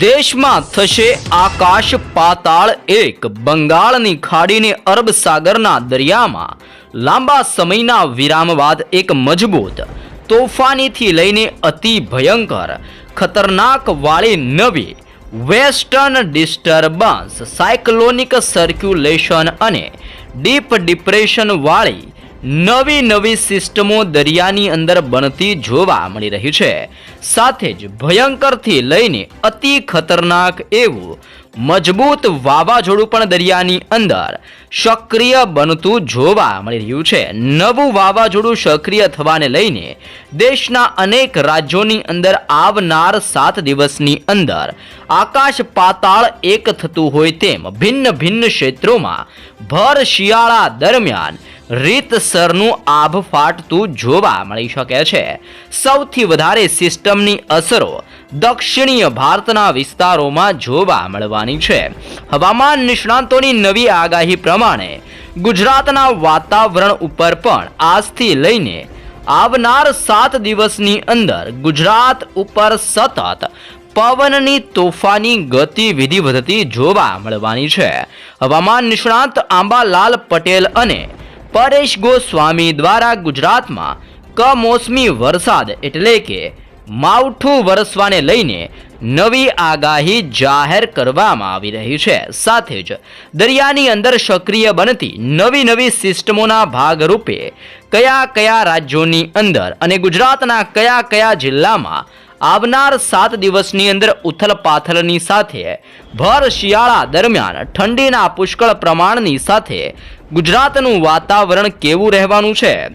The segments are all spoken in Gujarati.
દેશમાં થશે આકાશ પાતાળ એક. બંગાળની ખાડીને અરબ સાગરના દરિયામાં લાંબા સમયના વિરામ બાદ એક મજબૂત. તોફાનીથી લઈને અતિ ભયંકર. ખતરનાક વાળી નવી, વેસ્ટર્ન ડિસ્ટર્બન્સ, સાયક્લોનિક સર્ક્યુલેશન અને ડીપ ડિપ્રેશન વાળી નવી નવી સિસ્ટમો દરિયાની અંદર બનતી જોવા મળી રહી છે. સાથે જ ભયંકરથી લઈને અતિ ખતરનાક એવું મજબૂત વાવાઝોડું પણ દરિયાની અંદર સક્રિય બનતું જોવા મળી રહ્યું છે. નવું વાવાઝોડું સક્રિય થવાને લઈને દેશના અનેક રાજ્યોની અંદર આવનાર સાત દિવસની અંદર આકાશ પાતાળ એક થતું હોય તેમ ભિન્ન ભિન્ન ક્ષેત્રોમાં ભર શિયાળા દરમિયાન રીતસરનું આભ ફાટતું જોવા મળી શકે છે. સૌથી વધારે સિસ્ટમની અસરો દક્ષિણીય ભારતના વિસ્તારોમાં જોવા મળવાની છે. હવામાન નિષ્ણાંતોની નવી આગાહી પ્રમાણે ગુજરાતના વાતાવરણ ઉપર પણ આજથી લઈને આવનાર સાત દિવસની અંદર ગુજરાત ઉપર સતત પવનની તોફાની ગતિવિધિ વધતી જોવા મળવાની છે. હવામાન નિષ્ણાંત આંબાલાલ પટેલ અને પરેશ ગોસ્વામી દ્વારા ગુજરાતમાં કમોસમી વરસાદ એટલે કે માવઠું વરસવાને લઈને નવી આગાહી જાહેર કરવામાં આવી રહી છે. સાથે જ દરિયાની અંદર સક્રિય બનતી નવી નવી સિસ્ટમોના ભાગરૂપે કયા કયા રાજ્યોની અંદર અને ગુજરાતના કયા કયા જિલ્લામાં આવનાર સાત દિવસની અંદર ઉથલપાથલની સાથે ભર શિયાળા દરમિયાન ઠંડીના પુષ્કળ પ્રમાણની સાથે ગુજરાતનું વાતાવરણ કેવું રહેવાનું છે?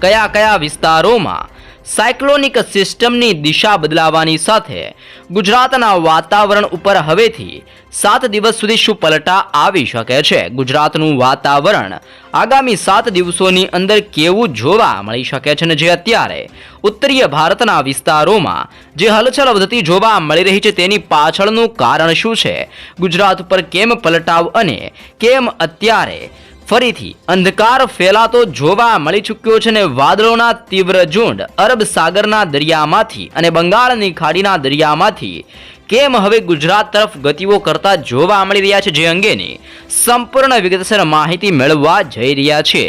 કયા કયા વિસ્તારોમાં સાયક્લોનિક સિસ્ટમની દિશા બદલાવાની સાથે ગુજરાતના વાતાવરણ ઉપર હવેથી સાત દિવસ સુધી શું પલટા આવી શકે છે. ગુજરાતનું વાતાવરણ આગામી સાત દિવસોની અંદર કેવું જોવા મળી શકે છે ને જે અત્યારે ઉત્તરીય ભારતના વિસ્તારોમાં જે હલચલ વધતી જોવા મળી રહી છે તેની પાછળનું કારણ શું છે? ગુજરાત ઉપર કેમ પલટાવ અને કેમ અત્યારે ફરીથી અંધકાર ફેલાતો જોવા મળી ચૂક્યો છે ને વાદળોના તીવ્ર ઝુંડ અરબ સાગરના દરિયામાંથી અને બંગાળની ખાડીના દરિયામાંથી. કેમ હવે ગુજરાત તરફ ગતિઓ કરતા જોવા મળી રહ્યા છે જે અંગેની સંપૂર્ણ વિગતસર માહિતી મેળવવા જઈ રહ્યા છે.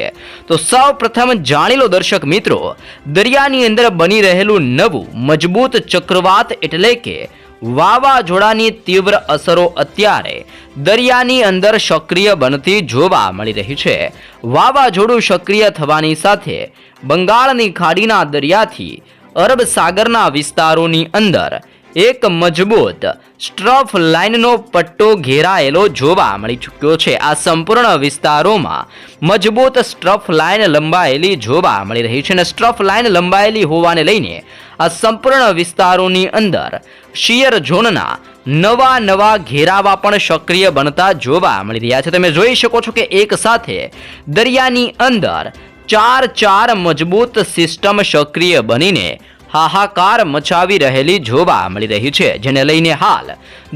તો સૌ પ્રથમ જાણી લો દર્શક મિત્રો, દરિયાની અંદર બની રહેલું નવું મજબૂત ચક્રવાત એટલે કે વાવાઝોડાની તીવ્ર અસરો અત્યારે દરિયાની અંદર સક્રિય બનતી જોવા મળી રહી છે. વાવાઝોડું સક્રિય થવાની સાથે બંગાળની ખાડીના દરિયાથી અરબ સાગરના વિસ્તારોની અંદર એક મજબૂત સ્ટ્રફ લાઇનનો પટ્ટો ઘેરાયેલો જોવા મળી ચૂક્યો છે. આ સંપૂર્ણ વિસ્તારોમાં મજબૂત સ્ટ્રફ લાઇન લંબાયેલી જોવા મળી રહી છે અને સ્ટ્રફ લાઇન લંબાયેલી હોવાને લઈને આ સંપૂર્ણ વિસ્તારોની અંદર શિયર ઝોનના નવા નવા ઘેરાવા પણ સક્રિય બનતા જોવા મળી રહ્યા છે. તમે જોઈ શકો છો કે એક સાથે દરિયાની અંદર ચાર ચાર મજબૂત સિસ્ટમ સક્રિય બનીને હાહાકાર મચાવી રહેલી જોવા મળી રહી છે, જેને લઈને હાલ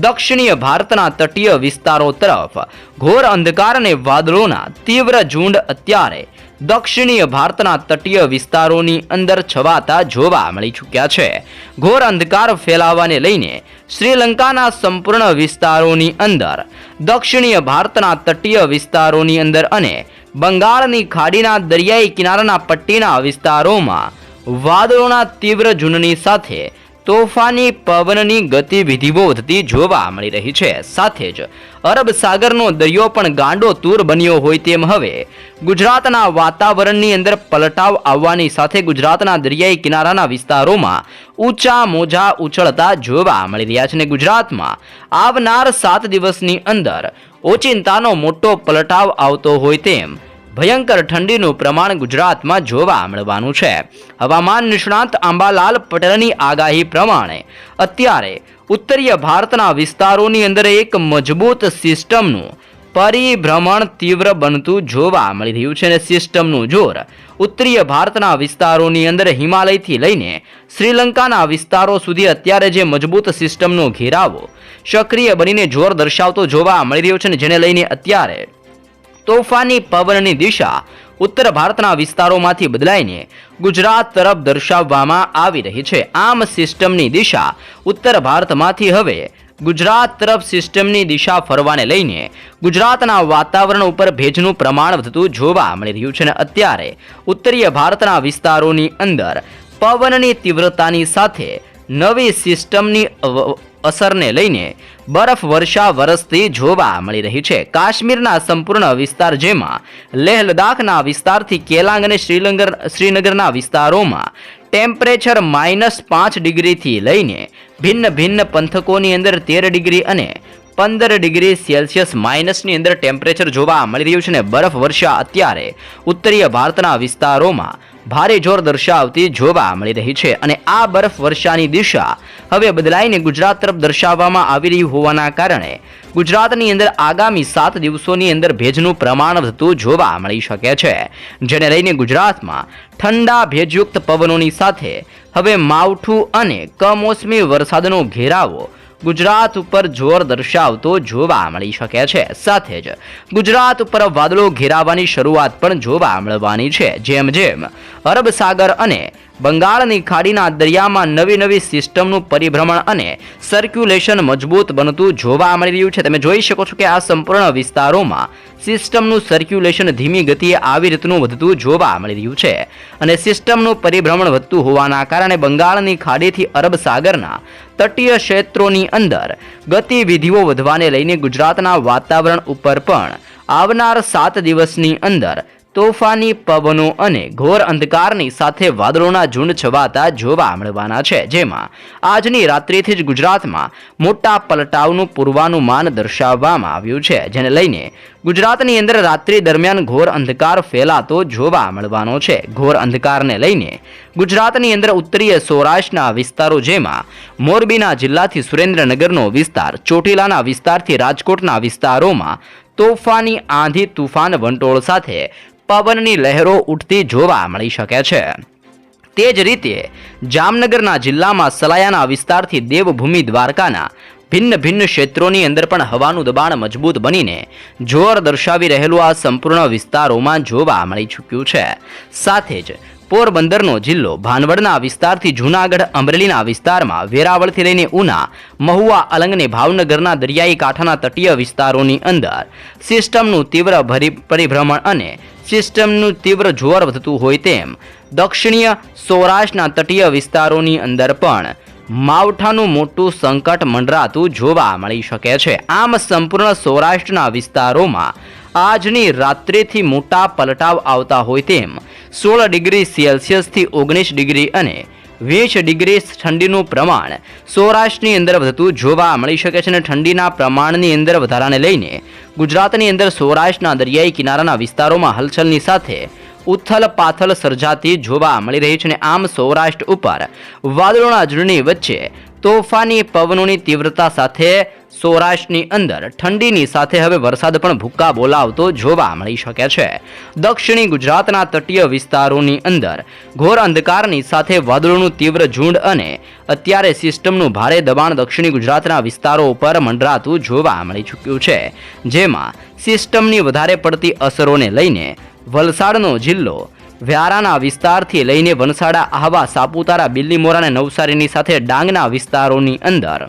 દક્ષિણીય ભારતના તટીય વિસ્તારો તરફ ઘોર અંધકાર અને વાદળોના તીવ્ર ઝુંડ અત્યારે દક્ષિણીય ભારતના તટીય વિસ્તારોની અંદર છવાતા જોવા મળી ચૂક્યા છે. ઘોર અંધકાર ફેલાવાને લઈને શ્રીલંકાના સંપૂર્ણ વિસ્તારોની અંદર, દક્ષિણીય ભારતના તટીય વિસ્તારોની અંદર અને બંગાળની ખાડીના દરિયાઈ કિનારાના પટ્ટીના વિસ્તારોમાં વાદળોના તીવ્ર ઝૂંડની સાથે તોફાની પવનની ગતિવિધિઓ વધતી જોવા મળી રહી છે. સાથે જ અરબ સાગરનો દરિયો પણ ગાંડો તૂર બન્યો હોય તેમ હવે ગુજરાતના વાતાવરણની અંદર પલટાવ આવવાની સાથે ગુજરાતના દરિયાઈ કિનારાના વિસ્તારોમાં ઊંચા મોજા ઉછળતા જોવા મળી રહ્યા છે અને ગુજરાતમાં આવનાર સાત દિવસની અંદર ઓચિંતાનો મોટો પલટાવ આવતો હોય તેમ ભયંકર ઠંડીનું પ્રમાણ ગુજરાતમાં જોવા મળવાનું છે. હવામાન નિષ્ણાંત આંબાલાલ પટેલની આગાહી પ્રમાણે અત્યારે ઉત્તરીય ભારતના વિસ્તારોની અંદર એક મજબૂત સિસ્ટમનું પરિભ્રમણ તીવ્ર બનતું જોવા મળી રહ્યું છે અને સિસ્ટમનું જોર ઉત્તરીય ભારતના વિસ્તારોની અંદર હિમાલયથી લઈને શ્રીલંકાના વિસ્તારો સુધી અત્યારે જે મજબૂત સિસ્ટમનો ઘેરાવો સક્રિય બનીને જોર દર્શાવતો જોવા મળી રહ્યો છે અને જેને લઈને અત્યારે તોફાની પવનની દિશા ઉત્તર ભારતના વિસ્તારોમાંથી બદલાઈને ગુજરાત તરફ દર્શાવવામાં આવી રહી છે. આમ સિસ્ટમની દિશા ઉત્તર ભારતમાંથી હવે ગુજરાત તરફ સિસ્ટમની દિશા ફરવાને લઈને ગુજરાતના વાતાવરણ ઉપર ભેજનું પ્રમાણ વધતું જોવા મળી રહ્યું છે અને અત્યારે ઉત્તરીય ભારતના વિસ્તારોની અંદર પવનની તીવ્રતાની સાથે નવી સિસ્ટમની અસરને લઈને બરફ વર્ષા વરસતી જોવા મળી રહી છે. કાશ્મીરના સંપૂર્ણ વિસ્તાર જેમાં લેહ લદાખના વિસ્તારથી કેલાંગ અને શ્રીલંગર, શ્રીનગરના વિસ્તારોમાં ટેમ્પરેચર માઇનસ પાંચ ડિગ્રીથી લઈને ભિન્ન ભિન્ન પંથકોની અંદર તેર ડિગ્રી અને પંદર ડિગ્રી સેલ્સિયસ માઇનસની અંદર ટેમ્પરેચર જોવા મળી રહ્યું છે ને બરફ વર્ષા અત્યારે ઉત્તરીય ભારતના વિસ્તારોમાં ભારે જોર દર્શાવતી જોવા મળી રહી છે અને આ બરફ વર્ષાની દિશા હવે બદલાઈને ગુજરાત તરફ દર્શાવવામાં આવી રહી હોવાના કારણે ગુજરાતની અંદર આગામી સાત દિવસોની અંદર ભેજનું પ્રમાણ વધતું જોવા મળી શકે છે. જેને લઈને ગુજરાતમાં ઠંડા ભેજયુક્ત પવનોની સાથે હવે માવઠું અને કમોસમી વરસાદનો ઘેરાવો ગુજરાત ઉપર જોર દર્શાવતો જોવા મળી શકે છે. સાથે જ ગુજરાત ઉપર વાદળો ઘેરાવાની શરૂઆત પણ જોવા મળવાની છે. જેમ જેમ અરબ સાગર અને બંગાળની ખાડીના દરિયામાં નવી નવી સિસ્ટમનું પરિભ્રમણ અને સર્ક્યુલેશન મજબૂત બનતું જોવા મળી રહ્યું છે. તમે જોઈ શકો છો કે આ સંપૂર્ણ વિસ્તારોમાં સિસ્ટમનું સર્ક્યુલેશન ધીમી ગતિએ આવી રીતનું વધતું જોવા મળી રહ્યું છે અને સિસ્ટમનું પરિભ્રમણ વધતું હોવાના કારણે બંગાળની ખાડીથી અરબ સાગરના તટીય ક્ષેત્રોની અંદર ગતિવિધિઓ વધવાને લઈને ગુજરાતના વાતાવરણ ઉપર પણ આવનાર સાત દિવસની અંદર તોફાની પવનો અને ઘોર અંધકારની સાથે વાદળોના ઝુંડ છવાતા જોવા મળવાના છે. જેમાં આજની રાત્રિથી જ ગુજરાતમાં મોટા પલટાવનું પૂર્વાનુમાન દર્શાવવામાં આવ્યું છે, જેને લઈને ગુજરાતની અંદર રાત્રિ દરમિયાન ઘોર અંધકાર ફેલાતો જોવા મળવાનો છે. ઘોર અંધકારને લઈને ગુજરાતની અંદર ઉત્તરીય સૌરાષ્ટ્રના વિસ્તારો જેમાં મોરબીના જિલ્લાથી સુરેન્દ્રનગરનો વિસ્તાર, ચોટીલાના વિસ્તારથી રાજકોટના વિસ્તારોમાં તોફાની આંધી તુફાન વંટોળ સાથે પવનની લહેરો ઉઠતી જોવા મળી શકે છે. તે જ રીતે જામનગરના જિલ્લામાં સલાયાના વિસ્તારથી દેવભૂમિ દ્વારકાના ભિન્ન ભિન્ન ક્ષેત્રોની અંદર પણ હવાનું દબાણ મજબૂત બનીને જોર દર્શાવી રહેલું આ સંપૂર્ણ વિસ્તારોમાં જોવા મળી ચૂક્યું છે. સાથે જ પોરબંદરનો જિલ્લો ભાનવડના વિસ્તારથી જૂનાગઢ અમરેલીના વિસ્તારમાં વેરાવળથી લઈને ઉના, મહુવા અલંગને ભાવનગરના દરિયાઈ કાંઠાના તટીય વિસ્તારોની અંદર સિસ્ટમનું તીવ્ર ભરી, પરિભ્રમણ અને સિસ્ટમનું તીવ્ર જોર વધતું હોય તેમ દક્ષિણીય સૌરાષ્ટ્રના તટીય વિસ્તારોની અંદર પણ માવઠાનું મોટું સંકટ મંડરાતું જોવા મળી શકે છે. આમ સંપૂર્ણ સૌરાષ્ટ્રના વિસ્તારોમાં આજની રાત્રેથી મોટા પલટાવ આવતા હોય તેમ સોળ ડિગ્રી સેલ્સિયસથી ઓગણીસ ડિગ્રી અને વીસ ડિગ્રી ઠંડીનું પ્રમાણ સૌરાષ્ટ્રની અંદર વધતું જોવા મળી શકે છે અને ઠંડીના પ્રમાણની અંદર વધારાને લઈને ગુજરાતની અંદર સૌરાષ્ટ્રના દરિયાઈ કિનારાના વિસ્તારોમાં હલચલની સાથે ઉથલ પાથલ સર્જાતી જોવા મળી રહી છે અને આમ સૌરાષ્ટ્ર ઉપર વાદળોના ઝૂંડની વચ્ચે તોફાની પવનોની તીવ્રતા સાથે સૌરાષ્ટ્રની અંદર ઠંડીની સાથે હવે વરસાદ પણ ભૂક્કા બોલાવતો જોવા મળી શકે છે. દક્ષિણી ગુજરાતના તટીય વિસ્તારોની અંદર ઘોર અંધકારની સાથે વાદળોનું તીવ્ર ઝુંડ અને અત્યારે સિસ્ટમનું ભારે દબાણ દક્ષિણી ગુજરાતના વિસ્તારો ઉપર મંડરાતું જોવા મળી ચૂક્યું છે. જેમાં સિસ્ટમની વધારે પડતી અસરોને લઈને વલસાડનો જિલ્લો વ્યારાના વિસ્તારથી લઈને વનસાડા, આહવા, સાપુતારા બિલ્લીમોરા અને નવસારીની સાથે ડાંગના વિસ્તારોની અંદર.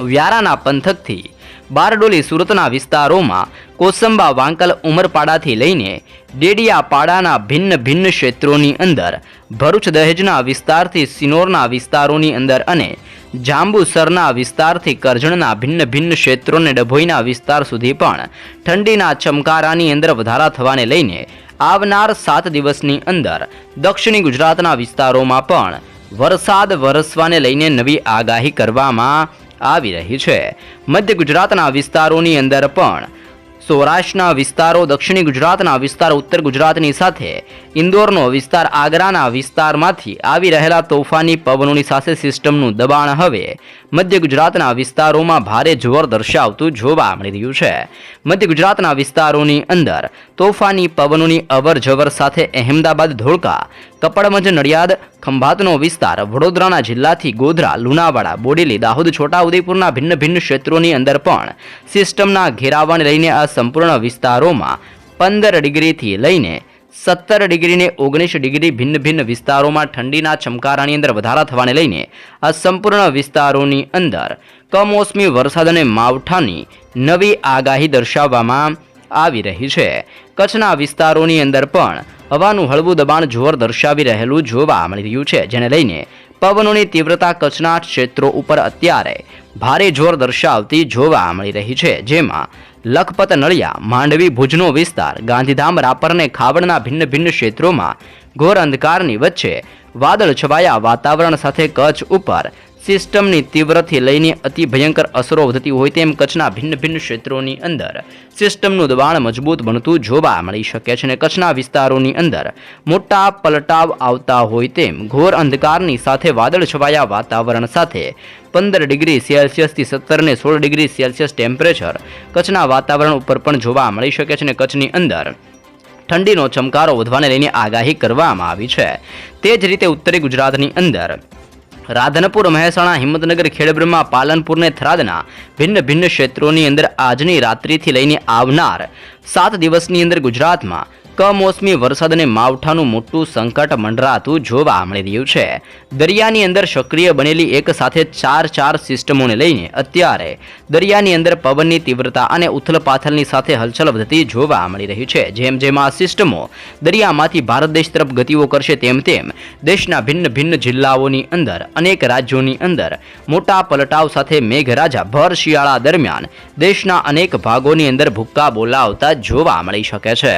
વ્યારાના પંથકથી બારડોલી સુરતના વિસ્તારોમાં કોસંબા, વાંકલ, ઉમરપાડાથી લઈને ડેડિયાપાડાના ભિન્ન ભિન્ન ક્ષેત્રોની અંદર, ભરૂચ, દહેજના વિસ્તારથી સિનોરના વિસ્તારોની અંદર અને જાંબુસરના વિસ્તારથી કરજણના ભિન્ન ભિન્ન ક્ષેત્રોને ડભોઈના વિસ્તાર સુધી પણ ઠંડીના ચમકારાની અંદર વધારા થવાને લઈને આવનાર સાત દિવસની અંદર દક્ષિણી ગુજરાતના વિસ્તારોમાં પણ વરસાદ વરસવાને લઈને નવી આગાહી કરવામાં આવી રહી છે. મધ્ય ગુજરાતના વિસ્તારોની અંદર પણ સૌરાષ્ટ્રના વિસ્તારો, દક્ષિણ ગુજરાતના વિસ્તાર, ઉત્તર ગુજરાતની સાથે ઇન્દોરનો વિસ્તાર, આગ્રાના વિસ્તારમાંથી આવી રહેલા તોફાની પવનોની સાથે સિસ્ટમનું દબાણ હવે મધ્ય ગુજરાતના વિસ્તારોમાં ભારે જોર દર્શાવતું જોવા મળી રહ્યું છે. મધ્ય ગુજરાતના વિસ્તારોની અંદર તોફાની પવનોની અવર જવર સાથે અહેમદાબાદ ધોળકા કપડમંજ નડિયાદ, ખંભાતનો વિસ્તાર, વડોદરાના જિલ્લાથી ગોધરા, લુણાવાડા, બોડેલી, દાહોદ, છોટાઉદેપુરના ભિન્ન ભિન્ન ક્ષેત્રોની અંદર પણ સિસ્ટમના ઘેરાવાને લઈને આ સંપૂર્ણ વિસ્તારોમાં પંદર ડિગ્રીથી લઈને સત્તર ડિગ્રીને ઓગણીસ ડિગ્રી ભિન્ન ભિન્ન વિસ્તારોમાં ઠંડીના ચમકારાની અંદર વધારા થવાને લઈને આ સંપૂર્ણ વિસ્તારોની અંદર કમોસમી વરસાદ અને માવઠાની નવી આગાહી દર્શાવવામાં આવી રહી છે. કચ્છના વિસ્તારોની અંદર પણ હવાનું હળવું દબાણ જોર દર્શાવી રહેલું જોવા મળી રહ્યું છે, જેને લઈને પવનોની તીવ્રતા કચ્છના ક્ષેત્રો ઉપર અત્યારે ભારે જોર દર્શાવતી જોવા મળી રહી છે, જેમાં લખપત, નળિયા, માંડવી, ભુજનો વિસ્તાર, ગાંધીધામ, રાપર અને ખાવડના ભિન્ન ભિન્ન ક્ષેત્રોમાં ઘોર અંધકારની વચ્ચે વાદળ છવાયા વાતાવરણ સાથે કચ્છ ઉપર સિસ્ટમની તીવ્રથી લઈને અતિ ભયંકર અસરો વધતી હોય તેમ કચ્છના ભિન્ન ભિન્ન ક્ષેત્રોની અંદર સિસ્ટમનું દબાણ મજબૂત બનતું જોવા મળી શકે છે અને કચ્છના વિસ્તારોની અંદર મોટા પલટાવ આવતા હોય તેમ ઘોર અંધકારની સાથે વાદળ છવાયા વાતાવરણ સાથે પંદર ડિગ્રી સેલ્સિયસથી સત્તર ને સોળ ડિગ્રી સેલ્સિયસ ટેમ્પરેચર કચ્છના વાતાવરણ ઉપર પણ જોવા મળી શકે છે અને કચ્છની અંદર ઠંડીનો ચમકારો વધવાને લઈને આગાહી કરવામાં આવી છે. તે જ રીતે ઉત્તરી ગુજરાતની અંદર રાધનપુર, મહેસાણા, હિંમતનગર, ખેડબ્રહ્મા, પાલનપુર ને થરાદના ભિન્ન ભિન્ન ક્ષેત્રોની અંદર આજની રાત્રિથી લઈને આવનાર સાત દિવસની અંદર ગુજરાતમાં કમોસમી વરસાદ અને માવઠાનું મોટું સંકટ મંડરાતું જોવા મળી રહ્યું છે. દરિયાની અંદર સક્રિય બનેલી એક સાથે ચાર ચાર સિસ્ટમોને લઈને અત્યારે દરિયાની અંદર પવનની તીવ્રતા અને ઉથલપાથલની સાથે હલચલ વધતી જોવા મળી રહી છે. જેમ જેમ આ સિસ્ટમો દરિયામાંથી ભારત દેશ તરફ ગતિઓ કરશે તેમ તેમ દેશના ભિન્ન ભિન્ન જિલ્લાઓની અંદર, અનેક રાજ્યોની અંદર મોટા પલટાવ સાથે મેઘરાજા ભર શિયાળા દરમિયાન દેશના અનેક ભાગોની અંદર ભૂક્કા બોલાવતા જોવા મળી શકે છે.